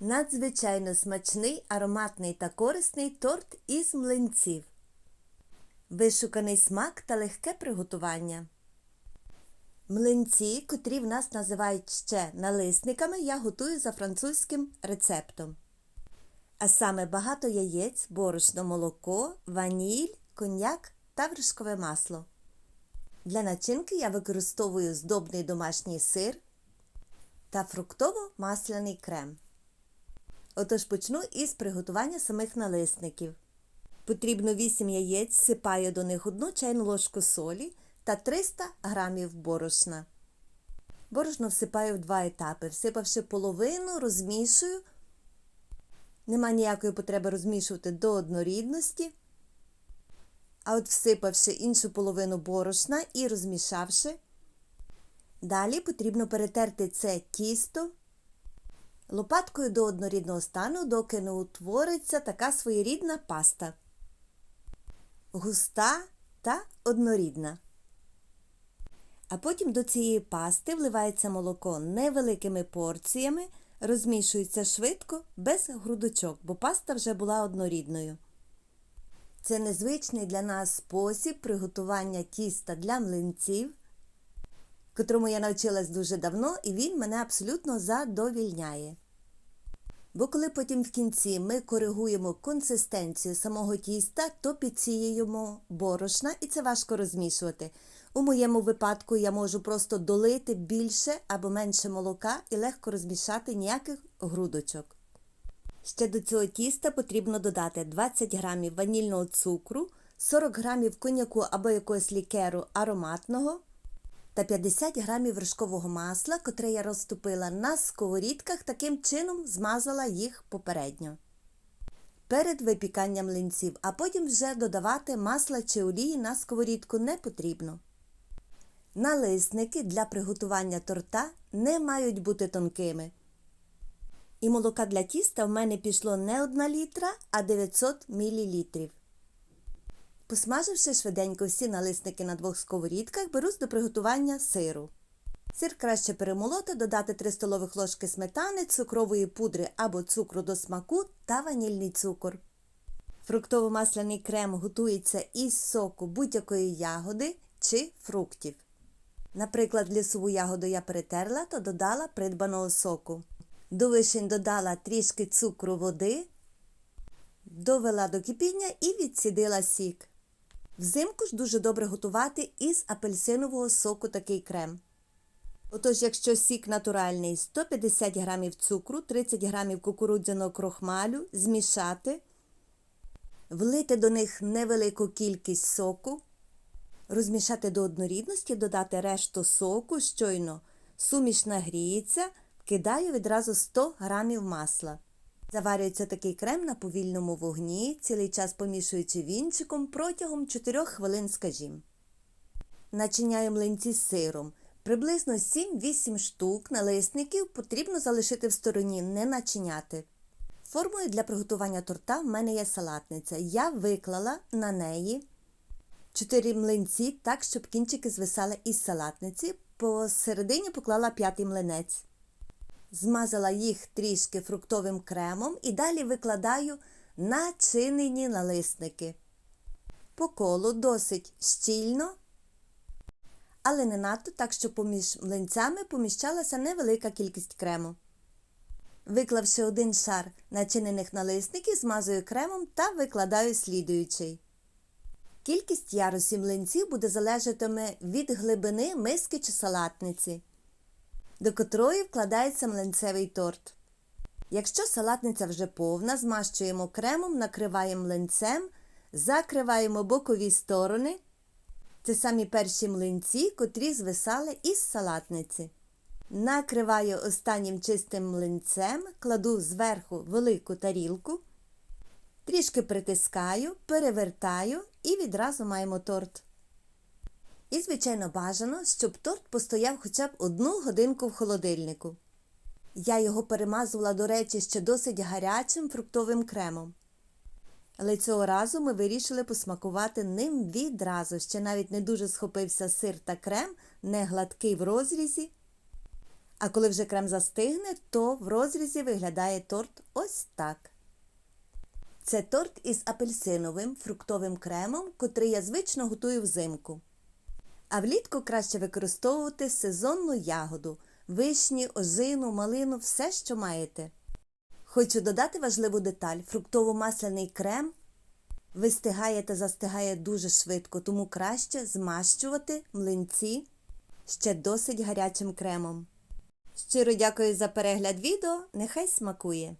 Надзвичайно смачний, ароматний та корисний торт із млинців. Вишуканий смак та легке приготування. Млинці, котрі в нас називають ще налисниками, я готую за французьким рецептом. А саме багато яєць, борошно, молоко, ваніль, коньяк та вершкове масло. Для начинки я використовую здобний домашній сир та фруктово-масляний крем. Отож почну із приготування самих налисників. Потрібно 8 яєць, сипаю до них 1 чайну ложку солі та 300 грамів борошна. Борошно всипаю в два етапи. Всипавши половину, розмішую. Нема ніякої потреби розмішувати до однорідності. А от всипавши іншу половину борошна і розмішавши, далі потрібно перетерти це тісто лопаткою до однорідного стану, доки не утвориться така своєрідна паста. Густа та однорідна. А потім до цієї пасти вливається молоко невеликими порціями, розмішується швидко, без грудочок, бо паста вже була однорідною. Це незвичний для нас спосіб приготування тіста для млинців, котрому я навчилась дуже давно, і він мене абсолютно задовільняє. Бо коли потім в кінці ми коригуємо консистенцію самого тіста, то підсіюємо борошна, і це важко розмішувати. У моєму випадку я можу просто долити більше або менше молока і легко розмішати ніяких грудочок. Ще до цього тіста потрібно додати 20 грамів ванільного цукру, 40 грамів коньяку або якогось лікеру ароматного та 50 грамів вершкового масла, котре я розтопила на сковорідках, таким чином змазала їх попередньо. Перед випіканням млинців, а потім вже додавати масла чи олії на сковорідку не потрібно. Налисники для приготування торта не мають бути тонкими. І молока для тіста в мене пішло не 1 літра, а 900 мл. Посмаживши швиденько всі налисники на двох сковорідках, берусь до приготування сиру. Сир краще перемолоти, додати 3 столових ложки сметани, цукрової пудри або цукру до смаку та ванільний цукор. Фруктово-масляний крем готується із соку будь-якої ягоди чи фруктів. Наприклад, лісову ягоду я перетерла, то додала придбаного соку. До вишень додала трішки цукру води, довела до кипіння і відсідила сік. Взимку ж дуже добре готувати із апельсинового соку такий крем. Отож, якщо сік натуральний 150 г цукру, 30 г кукурудзяного крохмалю, змішати, влити до них невелику кількість соку, розмішати до однорідності, додати решту соку, щойно суміш нагріється, кидаю відразу 100 г масла. Заварюється такий крем на повільному вогні, цілий час помішуючи вінчиком протягом 4 хвилин, скажімо. Начиняю млинці з сиром. Приблизно 7-8 штук налисників потрібно залишити в стороні, не начиняти. Формою для приготування торта в мене є салатниця. Я виклала на неї 4 млинці так, щоб кінчики звисали із салатниці. Посередині поклала п'ятий млинець. Змазала їх трішки фруктовим кремом і далі викладаю начинені налисники. По колу досить щільно, але не надто так, що поміж млинцями поміщалася невелика кількість крему. Виклавши один шар начинених налисників, змазую кремом та викладаю слідуючий. Кількість ярусів млинців буде залежатиме від глибини миски чи салатниці до котрої вкладається млинцевий торт. Якщо салатниця вже повна, змащуємо кремом, накриваємо млинцем, закриваємо бокові сторони. Це самі перші млинці, котрі звисали із салатниці. Накриваю останнім чистим млинцем, кладу зверху велику тарілку, трішки притискаю, перевертаю і відразу маємо торт. І, звичайно, бажано, щоб торт постояв хоча б одну годинку в холодильнику. Я його перемазувала, до речі, ще досить гарячим фруктовим кремом. Але цього разу ми вирішили посмакувати ним відразу, ще навіть не дуже схопився сир та крем, не гладкий в розрізі. А коли вже крем застигне, то в розрізі виглядає торт ось так. Це торт із апельсиновим фруктовим кремом, котрий я звично готую взимку. А влітку краще використовувати сезонну ягоду вишні, озину, малину, все, що маєте. Хочу додати важливу деталь: фруктово-масляний крем вистигає та застигає дуже швидко, тому краще змащувати млинці ще досить гарячим кремом. Щиро дякую за перегляд відео, нехай смакує!